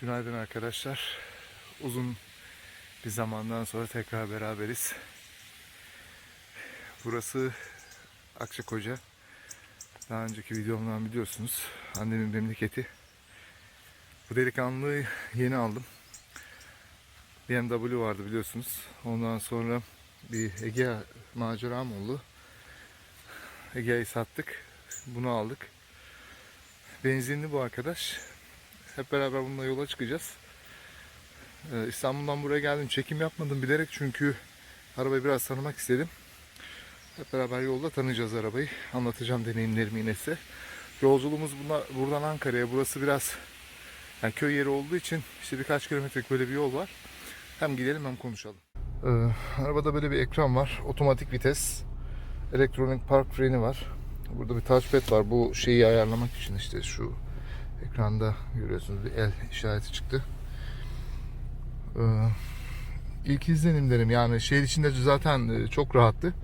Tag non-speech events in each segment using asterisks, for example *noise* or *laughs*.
Günaydın arkadaşlar. Uzun bir zamandan sonra tekrar beraberiz. Burası Akçakoca. Daha önceki videomdan biliyorsunuz. Annemin memleketi. Bu delikanlıyı yeni aldım. BMW vardı biliyorsunuz. Ondan sonra bir Ege maceram oldu. Ege'yi sattık. Bunu aldık. Benzinli bu arkadaş. Hep beraber bununla yola çıkacağız. Ee, İstanbul'dan buraya geldim. Çekim yapmadım bilerek çünkü arabayı biraz tanımak istedim. Hep beraber yolda tanıyacağız arabayı. Anlatacağım deneyimlerimi yine size. Yolculuğumuz buna, buradan Ankara'ya. Burası biraz yani köy yeri olduğu için işte birkaç kilometrelik böyle bir yol var. Hem gidelim hem konuşalım. Ee, arabada böyle bir ekran var. Otomatik vites. Elektronik park freni var. Burada bir touchpad var. Bu şeyi ayarlamak için işte şu ekranda görüyorsunuz bir el işareti çıktı. Ee, ilk izlenimlerim yani şehir içinde zaten e, çok rahattı.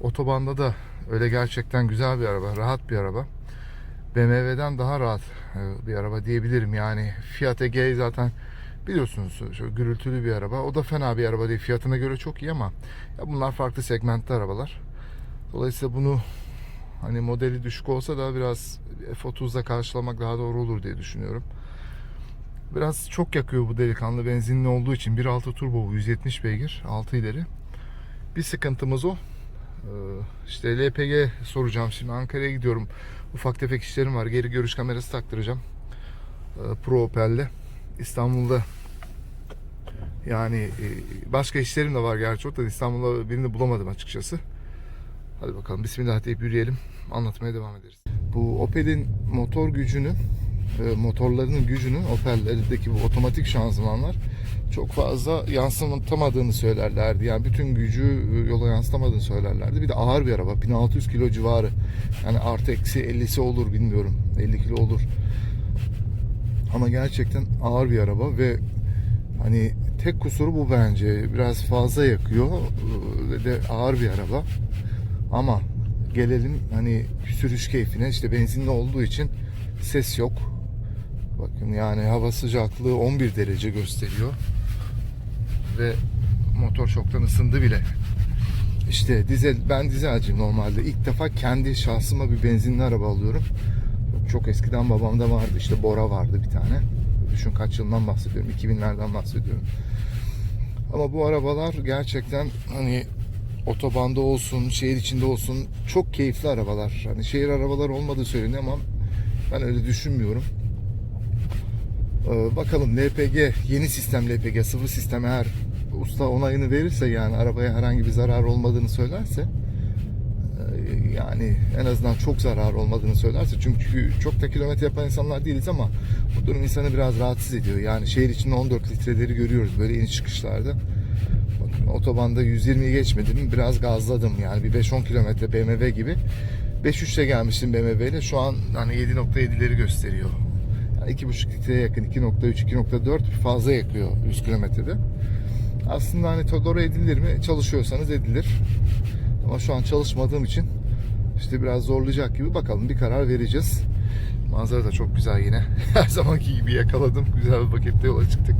Otobanda da öyle gerçekten güzel bir araba, rahat bir araba. BMW'den daha rahat e, bir araba diyebilirim. Yani Fiat Egea zaten biliyorsunuz şöyle gürültülü bir araba. O da fena bir araba değil. Fiyatına göre çok iyi ama ya bunlar farklı segmentte arabalar. Dolayısıyla bunu hani modeli düşük olsa da biraz F30'da karşılamak daha doğru olur diye düşünüyorum. Biraz çok yakıyor bu delikanlı benzinli olduğu için 1.6 turbo bu 170 beygir 6 ileri. Bir sıkıntımız o. Ee, İşte LPG soracağım şimdi Ankara'ya gidiyorum. Ufak tefek işlerim var. Geri görüş kamerası taktıracağım. Ee, Pro Opel'le. İstanbul'da yani e, başka işlerim de var gerçi orada İstanbul'da birini bulamadım açıkçası. Hadi bakalım bismillah deyip yürüyelim. Anlatmaya devam ederiz. Bu Opel'in motor gücünü, e, motorlarının gücünü Opel'lerdeki bu otomatik şanzımanlar çok fazla yansıtamadığını söylerlerdi. Yani bütün gücü e, yola yansıtamadığını söylerlerdi. Bir de ağır bir araba. 1600 kilo civarı. Yani artı eksi 50'si olur bilmiyorum. 50 kilo olur. Ama gerçekten ağır bir araba ve hani tek kusuru bu bence. Biraz fazla yakıyor e, ve de ağır bir araba. Ama gelelim hani sürüş keyfine işte benzinli olduğu için ses yok. Bakın yani hava sıcaklığı 11 derece gösteriyor. Ve motor çoktan ısındı bile. İşte dizel ben dizelciyim normalde. İlk defa kendi şahsıma bir benzinli araba alıyorum. Çok eskiden babamda vardı işte Bora vardı bir tane. Düşün kaç yıldan bahsediyorum. 2000'lerden bahsediyorum. Ama bu arabalar gerçekten hani otobanda olsun, şehir içinde olsun çok keyifli arabalar. Hani şehir arabaları olmadığı söyleniyor ama ben öyle düşünmüyorum. Ee, bakalım LPG, yeni sistem LPG, sıvı sistem eğer usta onayını verirse yani arabaya herhangi bir zarar olmadığını söylerse e, yani en azından çok zarar olmadığını söylerse çünkü çok da kilometre yapan insanlar değiliz ama bu durum insanı biraz rahatsız ediyor. Yani şehir içinde 14 litreleri görüyoruz böyle iniş çıkışlarda. Otobanda 120'yi geçmedim. Biraz gazladım yani bir 5-10 kilometre BMW gibi. 5.3'te gelmiştim BMW ile. Şu an hani 7.7'leri gösteriyor. Yani 2.5 litreye yakın 2.3 2.4 fazla yakıyor 100 kilometrede. Aslında hani tolere edilir mi? Çalışıyorsanız edilir. Ama şu an çalışmadığım için işte biraz zorlayacak gibi. Bakalım bir karar vereceğiz. Manzara da çok güzel yine. *laughs* Her zamanki gibi yakaladım. Güzel bir paketle yola çıktık.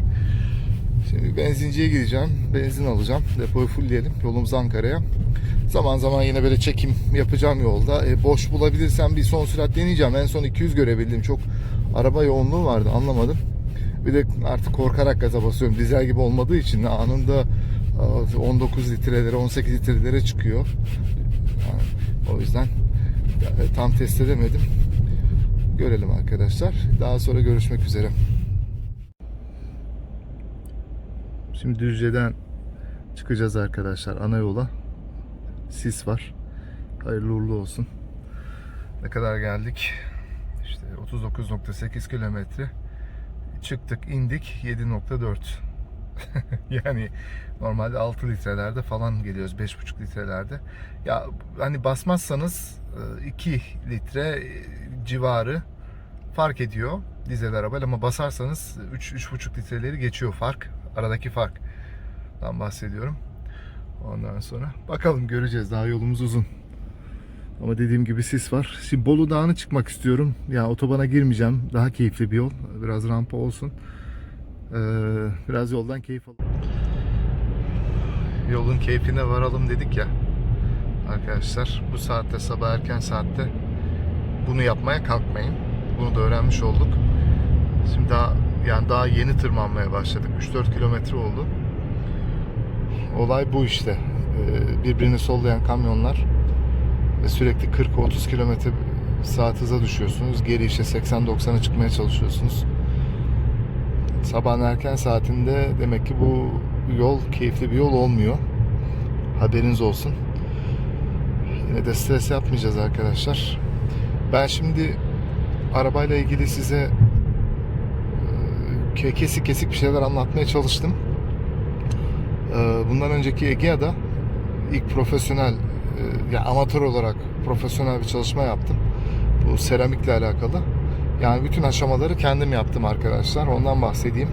Şimdi benzinciye gideceğim. Benzin alacağım. Depoyu fullleyelim. Yolumuz Ankara'ya. Zaman zaman yine böyle çekim yapacağım yolda. E, boş bulabilirsem bir son sürat deneyeceğim. En son 200 görebildim. Çok araba yoğunluğu vardı. Anlamadım. Bir de artık korkarak gaza basıyorum. Dizel gibi olmadığı için anında e, 19 litrelere 18 litrelere çıkıyor. Yani o yüzden e, tam test edemedim. Görelim arkadaşlar. Daha sonra görüşmek üzere. Şimdi Düzce'den çıkacağız arkadaşlar ana yola. Sis var. Hayırlı uğurlu olsun. Ne kadar geldik? İşte 39.8 kilometre. Çıktık indik 7.4. *laughs* yani normalde 6 litrelerde falan geliyoruz 5.5 litrelerde. Ya hani basmazsanız 2 litre civarı fark ediyor dizel arabayla ama basarsanız 3 3.5 litreleri geçiyor fark. Aradaki farktan bahsediyorum. Ondan sonra bakalım göreceğiz. Daha yolumuz uzun. Ama dediğim gibi sis var. Şimdi Bolu Dağı'na çıkmak istiyorum. Ya otobana girmeyeceğim. Daha keyifli bir yol. Biraz rampa olsun. Ee, biraz yoldan keyif alalım. Yolun keyfine varalım dedik ya. Arkadaşlar bu saatte sabah erken saatte bunu yapmaya kalkmayın. Bunu da öğrenmiş olduk. Şimdi daha yani daha yeni tırmanmaya başladık. 3-4 kilometre oldu. Olay bu işte. Ee, birbirini sollayan kamyonlar ve sürekli 40-30 kilometre saat hıza düşüyorsunuz. Geri işte 80-90'a çıkmaya çalışıyorsunuz. Sabahın erken saatinde demek ki bu yol keyifli bir yol olmuyor. Haberiniz olsun. Yine de stres yapmayacağız arkadaşlar. Ben şimdi arabayla ilgili size kesik kesik bir şeyler anlatmaya çalıştım. E, Bundan önceki Egea'da ilk profesyonel, e, ya amatör olarak profesyonel bir çalışma yaptım. Bu seramikle alakalı. Yani bütün aşamaları kendim yaptım arkadaşlar. Ondan bahsedeyim.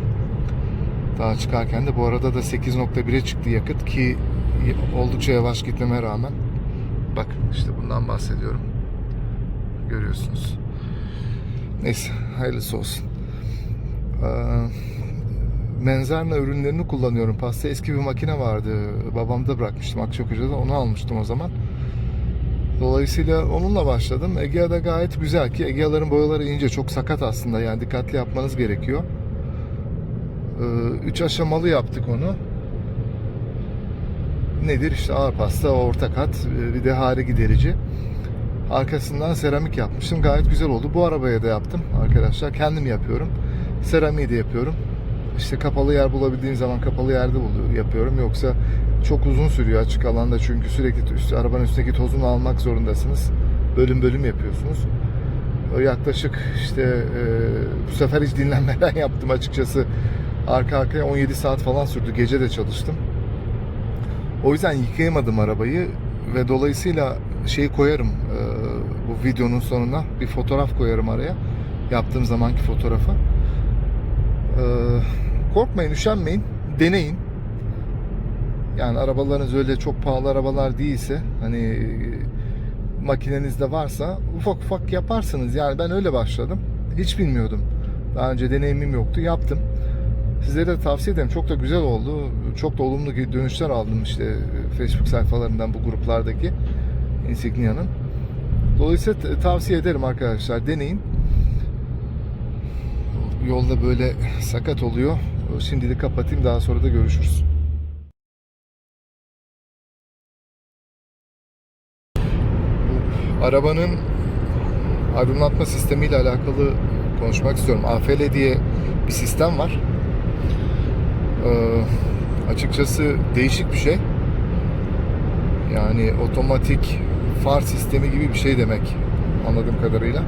Daha çıkarken de bu arada da 8.1'e çıktı yakıt ki oldukça yavaş gitmeme rağmen. Bak işte bundan bahsediyorum. Görüyorsunuz. Neyse hayırlısı olsun. Ee, Menzarna ürünlerini kullanıyorum. Pasta eski bir makine vardı. Babamda bırakmıştım Akçakoca'da. Onu almıştım o zaman. Dolayısıyla onunla başladım. Egea'da gayet güzel ki Egea'ların boyaları ince. Çok sakat aslında. Yani dikkatli yapmanız gerekiyor. Ee, üç aşamalı yaptık onu. Nedir? İşte ağır pasta, orta kat, bir de hare giderici. Arkasından seramik yapmıştım. Gayet güzel oldu. Bu arabaya da yaptım arkadaşlar. Kendim yapıyorum. Seramiği de yapıyorum. İşte kapalı yer bulabildiğim zaman kapalı yerde buluyorum, yapıyorum. Yoksa çok uzun sürüyor açık alanda çünkü sürekli üst, arabanın üstündeki tozunu almak zorundasınız. Bölüm bölüm yapıyorsunuz. Yaklaşık işte e, bu sefer hiç dinlenmeden *laughs* yaptım açıkçası. Arka arkaya 17 saat falan sürdü. Gece de çalıştım. O yüzden yıkayamadım arabayı ve dolayısıyla şeyi koyarım e, bu videonun sonuna bir fotoğraf koyarım araya. Yaptığım zamanki fotoğrafı. E, korkmayın, üşenmeyin, deneyin. Yani arabalarınız öyle çok pahalı arabalar değilse hani makinenizde varsa ufak ufak yaparsınız. Yani ben öyle başladım. Hiç bilmiyordum. Daha önce deneyimim yoktu. Yaptım. Sizlere de tavsiye ederim. Çok da güzel oldu. Çok da olumlu dönüşler aldım işte Facebook sayfalarından bu gruplardaki Insignia'nın. Dolayısıyla tavsiye ederim arkadaşlar. Deneyin. Yolda böyle sakat oluyor. Şimdilik kapatayım. Daha sonra da görüşürüz. Arabanın aydınlatma sistemiyle alakalı konuşmak istiyorum. AFL diye bir sistem var. Ee, açıkçası değişik bir şey. Yani otomatik far sistemi gibi bir şey demek anladığım kadarıyla.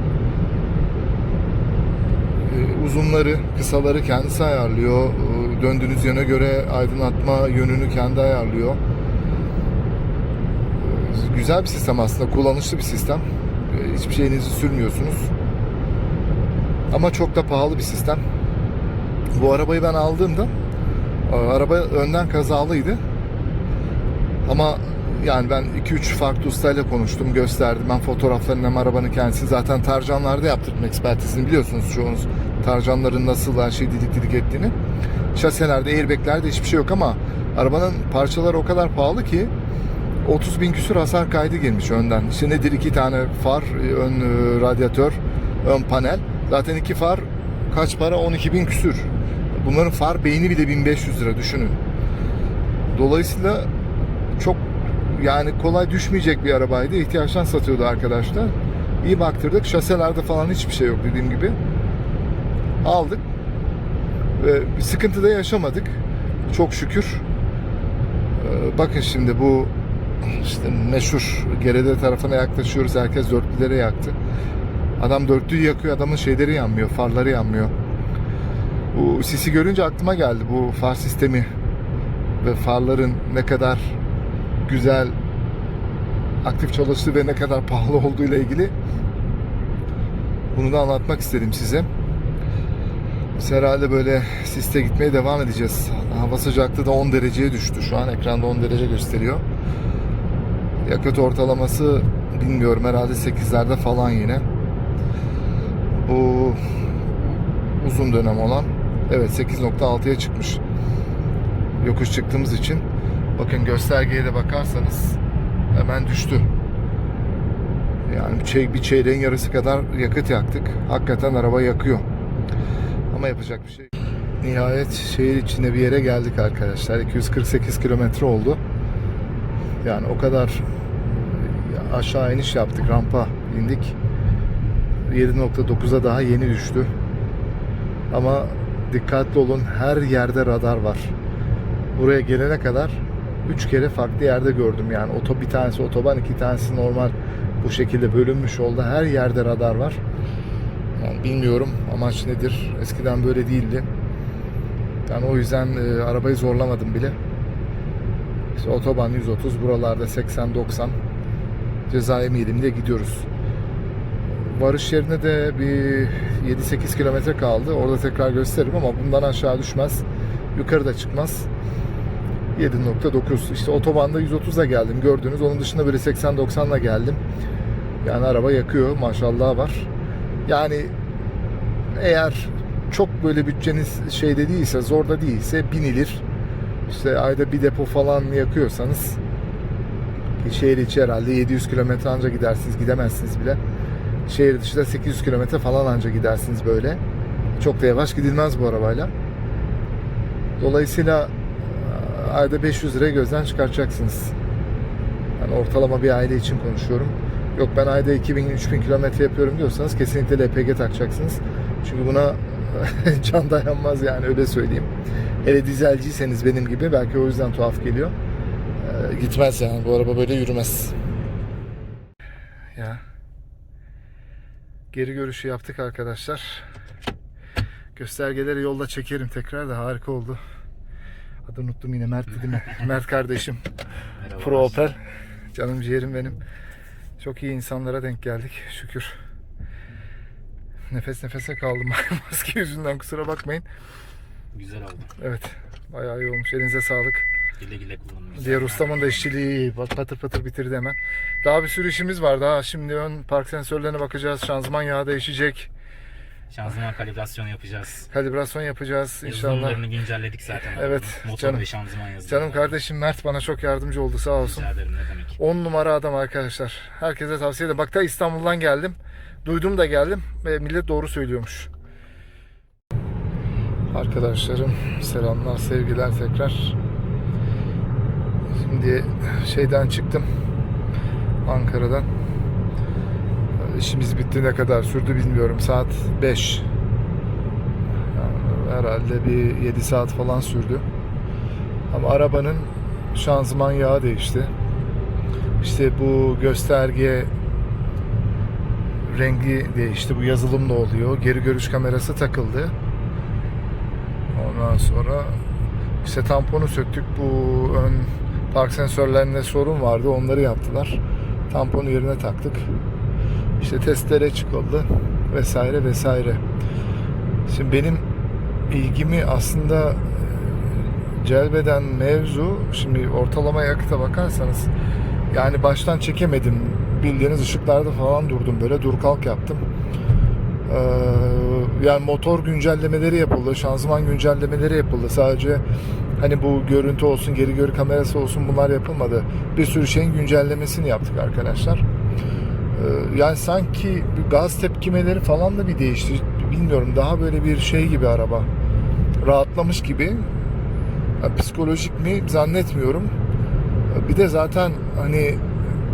Ee, uzunları, kısaları kendisi ayarlıyor. Ee, döndüğünüz yöne göre aydınlatma yönünü kendi ayarlıyor. Ee, güzel bir sistem aslında, kullanışlı bir sistem. Hiçbir şeyinizi sürmüyorsunuz. Ama çok da pahalı bir sistem. Bu arabayı ben aldığımda Araba önden kazalıydı. Ama yani ben 2-3 farklı ustayla konuştum, gösterdim. Ben fotoğraflarını hem arabanın kendisi zaten tarcanlarda yaptırdım ekspertizini biliyorsunuz çoğunuz. Tarcanların nasıl her şey didik didik ettiğini. Şaselerde, airbaglerde hiçbir şey yok ama arabanın parçaları o kadar pahalı ki 30 bin küsur hasar kaydı gelmiş önden. İşte nedir iki tane far, ön e, radyatör, ön panel. Zaten iki far kaç para? 12 bin küsür. Bunların far beyni bile 1500 lira düşünün. Dolayısıyla çok yani kolay düşmeyecek bir arabaydı. İhtiyaçtan satıyordu arkadaşlar. İyi baktırdık. Şaselerde falan hiçbir şey yok dediğim gibi. Aldık. Ve sıkıntı da yaşamadık. Çok şükür. Ee, bakın şimdi bu işte meşhur Gerede tarafına yaklaşıyoruz. Herkes dörtlülere yaktı. Adam dörtlüyü yakıyor. Adamın şeyleri yanmıyor. Farları yanmıyor. Bu sisi görünce aklıma geldi bu far sistemi ve farların ne kadar güzel aktif çalıştığı ve ne kadar *laughs* pahalı olduğu ile ilgili bunu da anlatmak istedim size. Biz herhalde böyle siste gitmeye devam edeceğiz. Hava sıcaklığı da 10 dereceye düştü. Şu an ekranda 10 derece gösteriyor. Yakıt ortalaması bilmiyorum herhalde 8'lerde falan yine. Bu uzun dönem olan Evet 8.6'ya çıkmış. Yokuş çıktığımız için. Bakın göstergeye de bakarsanız hemen düştü. Yani bir, çey- bir çeyreğin yarısı kadar yakıt yaktık. Hakikaten araba yakıyor. Ama yapacak bir şey. Nihayet şehir içinde bir yere geldik arkadaşlar. 248 kilometre oldu. Yani o kadar aşağı iniş yaptık. Rampa indik. 7.9'a daha yeni düştü. Ama dikkatli olun her yerde radar var. Buraya gelene kadar 3 kere farklı yerde gördüm yani. Oto bir tanesi otoban, iki tanesi normal bu şekilde bölünmüş oldu. Her yerde radar var. Yani bilmiyorum amaç nedir. Eskiden böyle değildi. Yani o yüzden e, arabayı zorlamadım bile. İşte otoban 130, buralarda 80-90 ceza yemeyelim diye gidiyoruz. Varış yerine de bir 7-8 kilometre kaldı. Orada tekrar gösteririm ama bundan aşağı düşmez. Yukarı da çıkmaz. 7.9 işte otobanda 130'a geldim gördünüz. Onun dışında böyle 80-90'la geldim. Yani araba yakıyor maşallah var. Yani eğer çok böyle bütçeniz şeyde değilse, zorda değilse binilir. İşte ayda bir depo falan yakıyorsanız ki şehir içi herhalde 700 kilometre anca gidersiniz, gidemezsiniz bile. Şehir dışı da 800 kilometre falan anca gidersiniz böyle. Çok da yavaş gidilmez bu arabayla. Dolayısıyla e, ayda 500 liraya gözden çıkartacaksınız. Yani ortalama bir aile için konuşuyorum. Yok ben ayda 2000-3000 kilometre yapıyorum diyorsanız kesinlikle LPG takacaksınız. Çünkü buna *laughs* can dayanmaz yani öyle söyleyeyim. Hele dizelciyseniz benim gibi belki o yüzden tuhaf geliyor. Ee, gitmez yani bu araba böyle yürümez. Ya. Geri görüşü yaptık arkadaşlar. Göstergeleri yolda çekerim tekrar da harika oldu. Adını unuttum yine Mert dedim mi? *laughs* Mert kardeşim. Pro Opel. Canım ciğerim benim. Çok iyi insanlara denk geldik şükür. Nefes nefese kaldım *laughs* maske yüzünden kusura bakmayın. Güzel oldu. Evet bayağı iyi olmuş elinize sağlık. Güle güle kullanın. Diğer ustamın da işçiliği. Bak patır patır bitirdi hemen. Daha bir sürü işimiz var. Daha şimdi ön park sensörlerine bakacağız. Şanzıman yağı değişecek. Şanzıman kalibrasyon yapacağız. Kalibrasyon yapacağız inşallah. Yazılımlarını güncelledik zaten. Evet, Motor canım. ve şanzıman yazılımları. Canım kardeşim Mert bana çok yardımcı oldu sağ olsun. Rica ederim ne demek. 10 numara adam arkadaşlar. Herkese tavsiye ederim. Bak da İstanbul'dan geldim. Duydum da geldim. Ve millet doğru söylüyormuş. Arkadaşlarım selamlar sevgiler tekrar. Şimdi şeyden çıktım. Ankara'dan. İşimiz bitti ne kadar sürdü bilmiyorum. Saat 5. Yani herhalde bir 7 saat falan sürdü. Ama arabanın şanzıman yağı değişti. İşte bu gösterge rengi değişti. Bu yazılımla oluyor. Geri görüş kamerası takıldı. Ondan sonra işte tamponu söktük. Bu ön park sensörlerinde sorun vardı. Onları yaptılar. Tamponu yerine taktık. İşte testlere çıkıldı vesaire vesaire. Şimdi benim ilgimi aslında e, celbeden mevzu şimdi ortalama yakıta bakarsanız yani baştan çekemedim. Bildiğiniz ışıklarda falan durdum böyle dur kalk yaptım. Ee, yani motor güncellemeleri yapıldı, şanzıman güncellemeleri yapıldı. Sadece hani bu görüntü olsun, geri görü kamerası olsun bunlar yapılmadı. Bir sürü şeyin güncellemesini yaptık arkadaşlar. Ee, yani sanki gaz tepkimeleri falan da bir değişti. Bilmiyorum daha böyle bir şey gibi araba. Rahatlamış gibi. Ya, psikolojik mi zannetmiyorum. Bir de zaten hani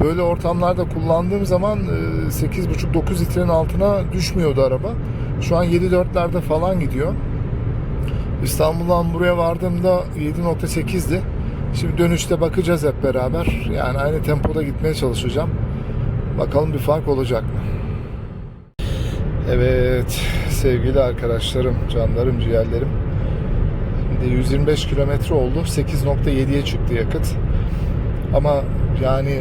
böyle ortamlarda kullandığım zaman e, 8,5-9 litrenin altına düşmüyordu araba. Şu an 7.4'lerde falan gidiyor. İstanbul'dan buraya vardığımda 7.8'di. Şimdi dönüşte bakacağız hep beraber. Yani aynı tempoda gitmeye çalışacağım. Bakalım bir fark olacak mı? Evet sevgili arkadaşlarım, canlarım, ciğerlerim. Şimdi 125 kilometre oldu. 8.7'ye çıktı yakıt. Ama yani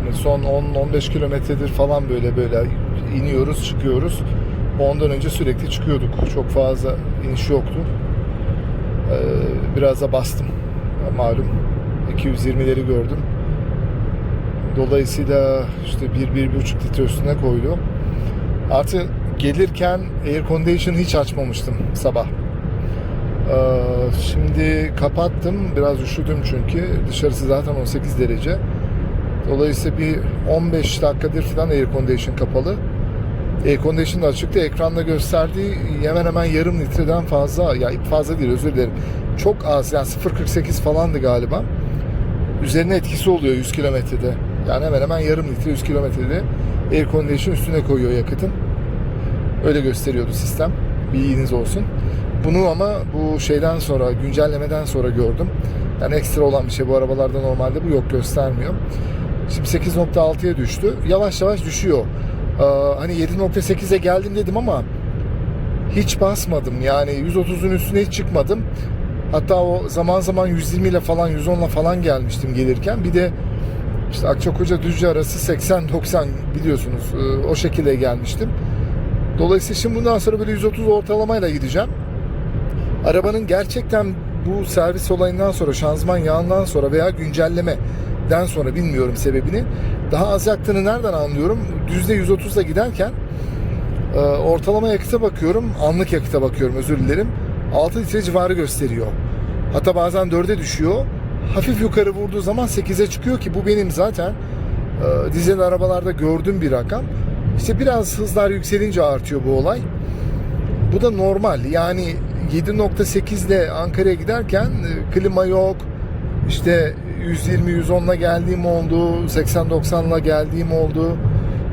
hani son 10-15 kilometredir falan böyle böyle iniyoruz çıkıyoruz. Ondan önce sürekli çıkıyorduk. Çok fazla iniş yoktu. Ee, biraz da bastım. Malum 220'leri gördüm. Dolayısıyla işte 1-1,5 litre üstüne koydu. Artı gelirken air condition hiç açmamıştım sabah. Ee, şimdi kapattım. Biraz üşüdüm çünkü. Dışarısı zaten 18 derece. Dolayısıyla bir 15 dakikadır falan air condition kapalı. Air condition da açıktı. Ekranda gösterdiği hemen hemen yarım litreden fazla. Ya fazla değil özür dilerim. Çok az yani 0.48 falandı galiba. Üzerine etkisi oluyor 100 kilometrede. Yani hemen hemen yarım litre 100 kilometrede air condition üstüne koyuyor yakıtın. Öyle gösteriyordu sistem. Bilginiz olsun. Bunu ama bu şeyden sonra, güncellemeden sonra gördüm. Yani ekstra olan bir şey. Bu arabalarda normalde bu yok göstermiyor. Şimdi 8.6'ya düştü. Yavaş yavaş düşüyor. Ee, hani 7.8'e geldim dedim ama hiç basmadım. Yani 130'un üstüne hiç çıkmadım. Hatta o zaman zaman 120 ile falan 110 ile falan gelmiştim gelirken. Bir de işte Akçakoca Düzce arası 80-90 biliyorsunuz. Ee, o şekilde gelmiştim. Dolayısıyla şimdi bundan sonra böyle 130 ortalamayla gideceğim. Arabanın gerçekten bu servis olayından sonra, şanzıman yağından sonra veya güncellemeden sonra bilmiyorum sebebini. Daha az yaktığını nereden anlıyorum? Düzde 130'la giderken e, ortalama yakıta bakıyorum, anlık yakıta bakıyorum özür dilerim. 6 litre civarı gösteriyor. Hatta bazen 4'e düşüyor. Hafif yukarı vurduğu zaman 8'e çıkıyor ki bu benim zaten e, dizel arabalarda gördüğüm bir rakam. İşte biraz hızlar yükselince artıyor bu olay. Bu da normal. Yani 7.8 ile Ankara'ya giderken e, klima yok. İşte 120-110'la geldiğim oldu. 80-90'la geldiğim oldu.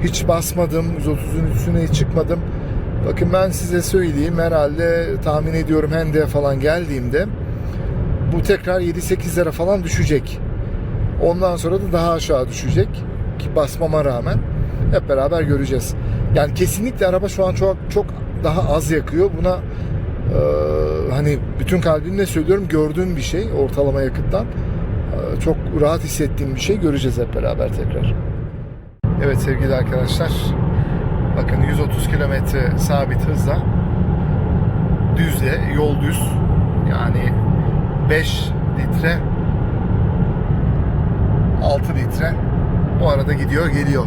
Hiç basmadım. 130'un üstüne hiç çıkmadım. Bakın ben size söyleyeyim. Herhalde tahmin ediyorum Hende'ye falan geldiğimde bu tekrar 7-8'lere falan düşecek. Ondan sonra da daha aşağı düşecek. Ki basmama rağmen hep beraber göreceğiz. Yani kesinlikle araba şu an çok çok daha az yakıyor. Buna e, hani bütün kalbimle söylüyorum gördüğüm bir şey ortalama yakıttan. E, çok rahat hissettiğim bir şey göreceğiz hep beraber tekrar. Evet sevgili arkadaşlar. Bakın 130 kilometre sabit hızla düzle, yol düz. Yani 5 litre 6 litre o arada gidiyor geliyor.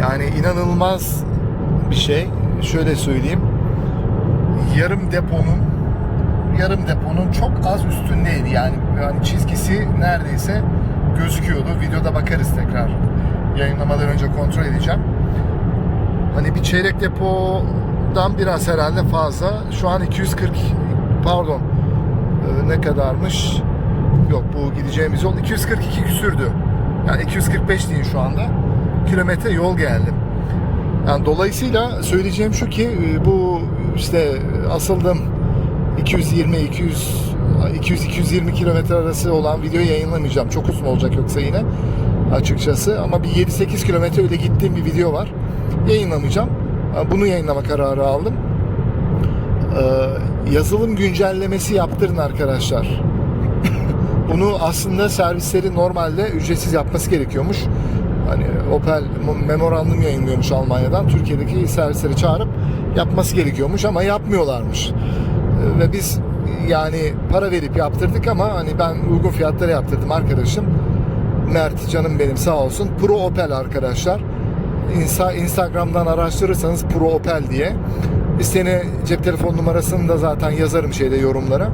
Yani inanılmaz bir şey. Şöyle söyleyeyim. Yarım deponun yarım deponun çok az üstündeydi. Yani, yani çizgisi neredeyse gözüküyordu. Videoda bakarız tekrar. Yayınlamadan önce kontrol edeceğim. Hani bir çeyrek depodan biraz herhalde fazla. Şu an 240 pardon ee, ne kadarmış? Yok bu gideceğimiz yol 242 küsürdü. Yani 245 deyin şu anda. Kilometre yol geldim. Yani dolayısıyla söyleyeceğim şu ki e, bu işte asıldım 220 200 200 220 kilometre arası olan videoyu yayınlamayacağım. Çok uzun olacak yoksa yine açıkçası ama bir 7-8 kilometre öyle gittiğim bir video var. Yayınlamayacağım. Bunu yayınlama kararı aldım. Ee, yazılım güncellemesi yaptırın arkadaşlar. *laughs* Bunu aslında servisleri normalde ücretsiz yapması gerekiyormuş. Hani Opel memorandum yayınlıyormuş Almanya'dan. Türkiye'deki servisleri çağırıp yapması gerekiyormuş ama yapmıyorlarmış. Ee, Ve biz yani para verip yaptırdık ama hani ben uygun fiyatlara yaptırdım arkadaşım. Mert canım benim sağ olsun. Pro Opel arkadaşlar. Insta, Instagram'dan araştırırsanız Pro Opel diye. İsteyene cep telefon numarasını da zaten yazarım şeyde yorumlara.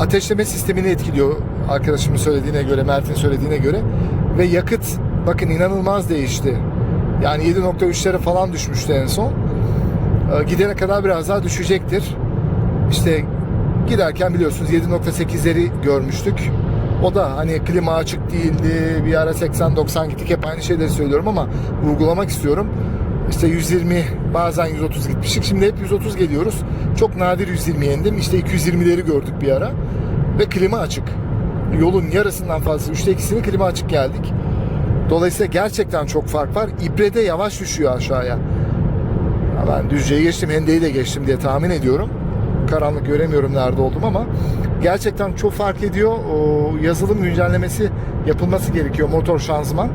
Ateşleme sistemini etkiliyor arkadaşımın söylediğine göre, Mert'in söylediğine göre. Ve yakıt bakın inanılmaz değişti. Yani 7.3'lere falan düşmüştü en son. Ee, Gidene kadar biraz daha düşecektir. İşte giderken biliyorsunuz 7.8'leri görmüştük. O da hani klima açık değildi. Bir ara 80-90 gittik. Hep aynı şeyleri söylüyorum ama vurgulamak istiyorum. İşte 120 bazen 130 gitmiştik. Şimdi hep 130 geliyoruz. Çok nadir 120 indim. İşte 220'leri gördük bir ara. Ve klima açık. Yolun yarısından fazla. Üçte ikisini klima açık geldik. Dolayısıyla gerçekten çok fark var. İbrede yavaş düşüyor aşağıya. Ya Ben Düzce'yi geçtim, Hende'yi de geçtim diye tahmin ediyorum. Karanlık göremiyorum nerede oldum ama gerçekten çok fark ediyor. O yazılım güncellemesi yapılması gerekiyor motor şanzıman.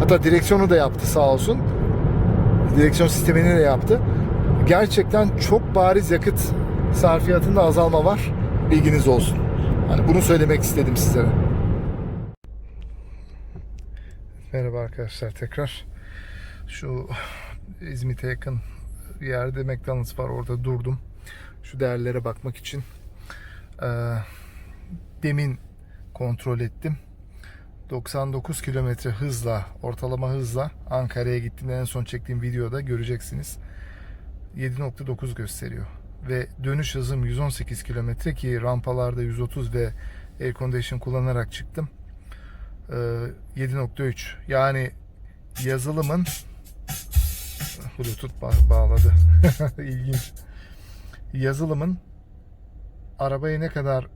Hatta direksiyonu da yaptı sağ olsun. Direksiyon sistemini de yaptı. Gerçekten çok bariz yakıt sarfiyatında azalma var. Bilginiz olsun. Hani bunu söylemek istedim sizlere. Merhaba arkadaşlar tekrar. Şu İzmit'e yakın bir yerde McDonald's var orada durdum. şu değerlere bakmak için demin kontrol ettim. 99 kilometre hızla, ortalama hızla Ankara'ya gittiğimde en son çektiğim videoda göreceksiniz. 7.9 gösteriyor. Ve dönüş hızım 118 kilometre ki rampalarda 130 ve air condition kullanarak çıktım. Ee, 7.3 yani yazılımın Bluetooth ba- bağladı. *laughs* İlginç. Yazılımın arabayı ne kadar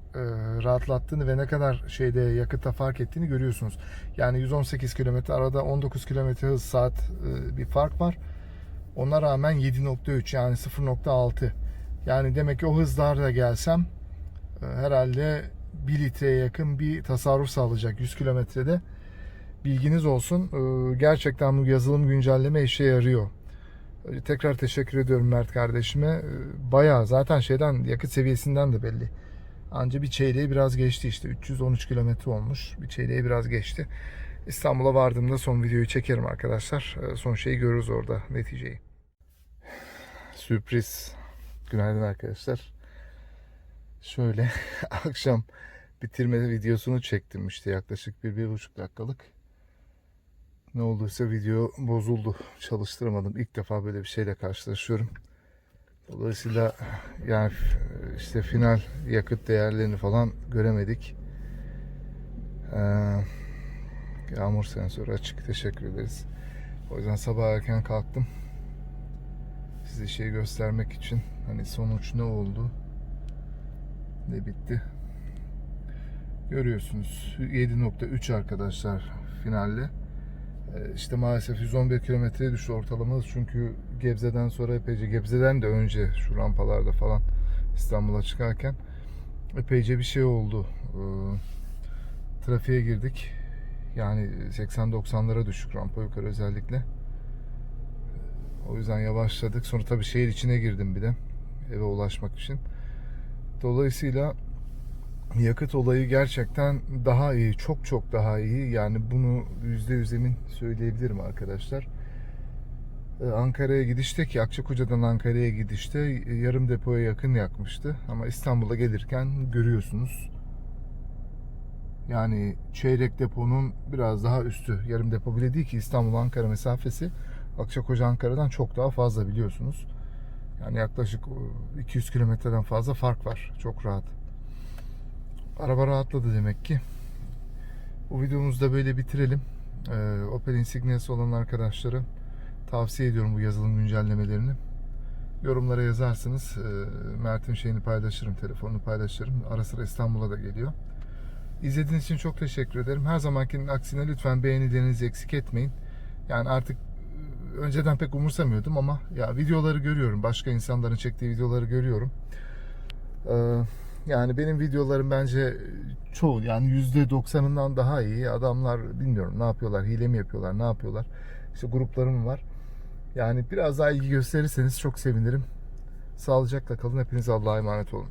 rahatlattığını ve ne kadar şeyde yakıtta fark ettiğini görüyorsunuz. Yani 118 kilometre arada 19 kilometre hız saat e, bir fark var. Ona rağmen 7.3 yani 0.6. Yani demek ki o hızlarla gelsem e, herhalde 1 litreye yakın bir tasarruf sağlayacak 100 kilometrede. Bilginiz olsun. E, Gerçekten bu yazılım güncelleme işe yarıyor. E, Tekrar teşekkür ediyorum Mert kardeşime. E, Bayağı zaten şeyden yakıt seviyesinden de belli. Anca bir çeyreği biraz geçti işte. 313 kilometre olmuş. Bir çeyreği biraz geçti. İstanbul'a vardığımda son videoyu çekerim arkadaşlar. E, Son şeyi görürüz orada neticeyi. Sürpriz. Günaydın arkadaşlar. Şöyle *laughs* akşam bitirme videosunu çektim işte yaklaşık bir, bir buçuk dakikalık. Ne olduysa video bozuldu. Çalıştıramadım. İlk defa böyle bir şeyle karşılaşıyorum. Dolayısıyla yani işte final yakıt değerlerini falan göremedik. Ee, yağmur sensörü açık. Teşekkür ederiz. O yüzden sabah erken kalktım. Size şey göstermek için hani sonuç ne oldu? Ne bitti? Görüyorsunuz 7.3 arkadaşlar finalle. Ee, İşte maalesef 111 kilometreye düştü ortalamamız çünkü Gebze'den sonra epeyce Gebze'den de önce şu rampalarda falan İstanbul'a çıkarken epeyce bir şey oldu. Ee, trafiğe girdik. Yani 80-90'lara düştük rampa yukarı özellikle. O yüzden yavaşladık. Sonra tabii şehir içine girdim bir de eve ulaşmak için. Dolayısıyla yakıt olayı gerçekten daha iyi. Çok çok daha iyi. Yani bunu %100 emin söyleyebilirim arkadaşlar. Ee, Ankara'ya gidişte ki Akçakoca'dan Ankara'ya gidişte e, yarım depoya yakın yakmıştı. Ama İstanbul'a gelirken görüyorsunuz. Yani çeyrek deponun biraz daha üstü. Yarım depo bile değil ki İstanbul Ankara mesafesi Akçakoca Ankara'dan çok daha fazla biliyorsunuz. Yani yaklaşık e, 200 kilometreden fazla fark var. Çok rahat. Araba rahatladı demek ki. Bu videomuzu da böyle bitirelim. Ee, Opel Insignia'sı olan arkadaşlara tavsiye ediyorum bu yazılım güncellemelerini. Yorumlara yazarsınız. Ee, Mert'in şeyini paylaşırım, telefonunu paylaşırım. Ara sıra İstanbul'a da geliyor. İzlediğiniz için çok teşekkür ederim. Her zamankinin aksine lütfen beğenilerinizi eksik etmeyin. Yani artık e, önceden pek umursamıyordum ama ya videoları görüyorum. Başka insanların çektiği videoları görüyorum. Ee, yani benim videolarım bence çoğu yani %90'ından daha iyi. Adamlar bilmiyorum ne yapıyorlar, hile mi yapıyorlar, ne yapıyorlar. İşte gruplarım var. Yani biraz daha ilgi gösterirseniz çok sevinirim. Sağlıcakla kalın. Hepinize Allah'a emanet olun.